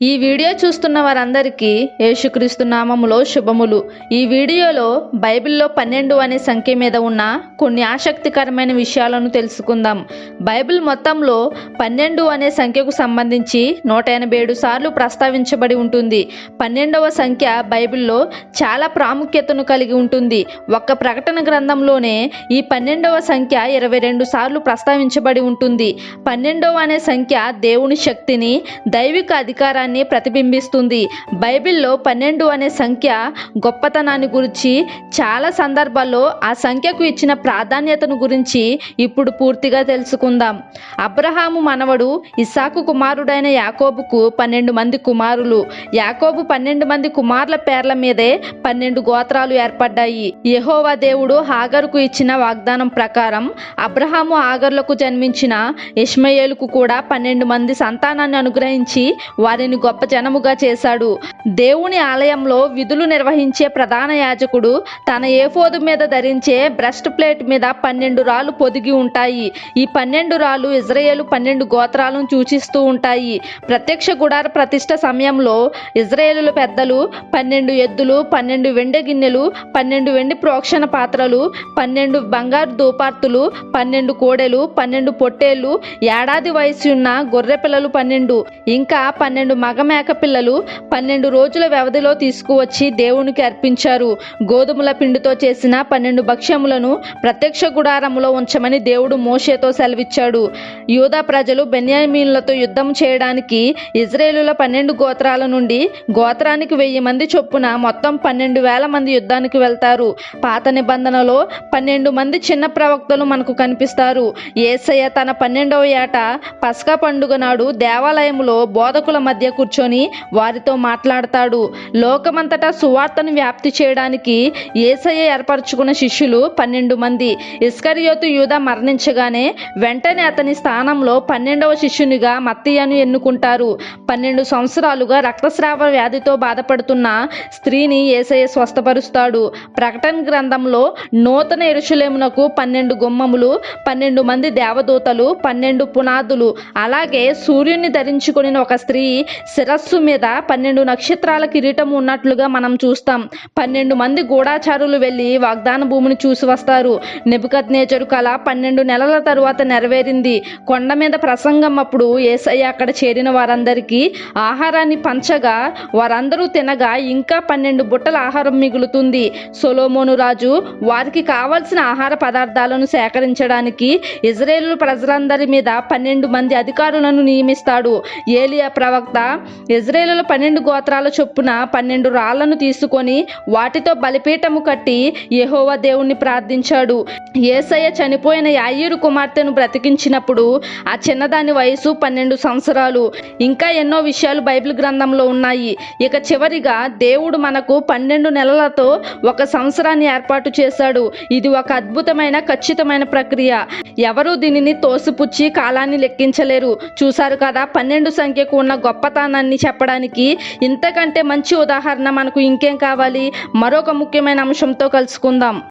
ఈ వీడియో చూస్తున్న వారందరికీ యేసుక్రీస్తు నామములో శుభములు. ఈ వీడియోలో బైబిల్లో పన్నెండు అనే సంఖ్య మీద ఉన్న కొన్ని ఆసక్తికరమైన విషయాలను తెలుసుకుందాం. బైబిల్ మొత్తంలో పన్నెండు అనే సంఖ్యకు సంబంధించి నూట ఎనభై ఏడు సార్లు ప్రస్తావించబడి ఉంటుంది. పన్నెండవ సంఖ్య బైబిల్లో చాలా ప్రాముఖ్యతను కలిగి ఉంటుంది. ఒక్క ప్రకటన గ్రంథంలోనే ఈ పన్నెండవ సంఖ్య ఇరవై రెండు సార్లు ప్రస్తావించబడి ఉంటుంది. పన్నెండవ అనే సంఖ్య దేవుని శక్తిని దైవిక అధికారాన్ని ప్రతిబింబిస్తుంది. బైబిల్లో పన్నెండు అనే సంఖ్య గొప్పతనాన్ని గురించి చాలా సందర్భాల్లో ఆ సంఖ్యకు ఇచ్చిన ప్రాధాన్యతను గురించి ఇప్పుడు పూర్తిగా తెలుసుకుందాం. అబ్రహాము మనవడు ఇసాకు కుమారుడైన యాకోబుకు పన్నెండు మంది కుమారులు. యాకోబు పన్నెండు మంది కుమారుల పేర్ల మీదే పన్నెండు గోత్రాలు ఏర్పడ్డాయి. యహోవా దేవుడు హాగరుకు ఇచ్చిన వాగ్దానం ప్రకారం అబ్రహాము హాగర్లకు జన్మించిన ఇష్మయేలుకు కూడా పన్నెండు మంది సంతానాన్ని అనుగ్రహించి వారిని గొప్ప జనముగా చేశాడు. దేవుని ఆలయంలో విధులు నిర్వహించే ప్రధాన యాజకుడు తన ఏఫోదు మీద ధరించే బ్రెస్ట్ ప్లేట్ మీద పన్నెండు రాళ్ళు పొదిగి ఉంటాయి. ఈ పన్నెండు రాళ్ళు ఇజ్రాయేలు పన్నెండు గోత్రాలను సూచిస్తూ ఉంటాయి. ప్రత్యక్ష గుడార ప్రతిష్ట సమయంలో ఇజ్రాయేలు పెద్దలు పన్నెండు ఎద్దులు పన్నెండు వెండి గిన్నెలు పన్నెండు వెండి ప్రోక్షణ పాత్రలు పన్నెండు బంగారు దూపార్తులు పన్నెండు కోడెలు పన్నెండు పొట్టేళ్ళు ఏడాది వయసున్న గొర్రె పిల్లలు పన్నెండు. ఇంకా పన్నెండు మగ మేక పిల్లలు పన్నెండు రోజుల వ్యవధిలో తీసుకువచ్చి దేవునికి అర్పించారు. గోధుమల పిండితో చేసిన పన్నెండు భక్ష్యములను ప్రత్యక్ష గుడారములో ఉంచమని దేవుడు మోషేతో సెలవిచ్చాడు. యూదా ప్రజలు బెన్యామీన్లతో యుద్ధం చేయడానికి ఇజ్రాయేలుల పన్నెండు గోత్రాల నుండి గోత్రానికి వెయ్యి మంది చొప్పున మొత్తం పన్నెండు వేల మంది యుద్ధానికి వెళ్తారు. పాత నిబంధనలో పన్నెండు మంది చిన్న ప్రవక్తలు మనకు కనిపిస్తారు. ఏసయ్య తన పన్నెండవ ఏట పస్కా పండుగ నాడు దేవాలయంలో బోధకుల మధ్య కూర్చొని వారితో మాట్లాడతాడు. లోకమంతటా సువార్తను వ్యాప్తి చేయడానికి ఏసయ్య ఏర్పరచుకున్న శిష్యులు పన్నెండు మంది. ఇస్కరియోతు యూదా మరణించగానే వెంటనే అతని స్థానంలో పన్నెండవ శిష్యునిగా మత్తయ్యను ఎన్నుకుంటారు. పన్నెండు సంవత్సరాలుగా రక్తస్రావ వ్యాధితో బాధపడుతున్న స్త్రీని ఏసయ్య స్వస్థపరుస్తాడు. ప్రకటన గ్రంథంలో నూతన ఎరుషులేమునకు పన్నెండు గుమ్మములు పన్నెండు మంది దేవదూతలు పన్నెండు పునాదులు. అలాగే సూర్యుని ధరించుకుని ఒక స్త్రీ శిరస్సు మీద పన్నెండు నక్షత్రాల కిరీటం ఉన్నట్లుగా మనం చూస్తాం. పన్నెండు మంది గూఢాచారులు వెళ్ళి వాగ్దాన భూమిని చూసి వస్తారు. నెబుకత్ నేచరు కళ పన్నెండు నెలల తరువాత నెరవేరింది. కొండ మీద ప్రసంగం అప్పుడు ఏసయ్య అక్కడ చేరిన వారందరికీ ఆహారాన్ని పంచగా వారందరూ తినగా ఇంకా పన్నెండు బుట్టల ఆహారం మిగులుతుంది. సొలోమోను రాజు వారికి కావలసిన ఆహార పదార్థాలను సేకరించడానికి ఇజ్రాయేల్ ప్రజలందరి మీద పన్నెండు మంది అధికారులను నియమిస్తాడు. ఏలియా ప్రవక్త ఇజ్రాయేల్ పన్నెండు గోత్రాల చొప్పున పన్నెండు రాళ్ళను తీసుకొని వాటితో బలిపీఠము కట్టి యహోవ దేవుణ్ణి ప్రార్థించాడు. ఏసయ్య చనిపోయిన యాయూరు కుమార్తెను బ్రతికించినప్పుడు ఆ చిన్నదాని వయసు పన్నెండు సంవత్సరాలు. ఇంకా ఎన్నో విషయాలు బైబిల్ గ్రంథంలో ఉన్నాయి. ఇక చివరిగా దేవుడు మనకు పన్నెండు నెలలతో ఒక సంవత్సరాన్ని ఏర్పాటు చేశాడు. ఇది ఒక అద్భుతమైన ఖచ్చితమైన ప్రక్రియ. ఎవరూ దీనిని తోసిపుచ్చి కాలాన్ని లెక్కించలేరు. చూశారు కదా పన్నెండు సంఖ్యకు ఉన్న గొప్పతనాన్ని చెప్పడానికి ఇంత కంటే మంచి ఉదాహరణ మనకు ఇంకేం కావాలి? మరొక ముఖ్యమైన అంశంతో కలుసుకుందాం.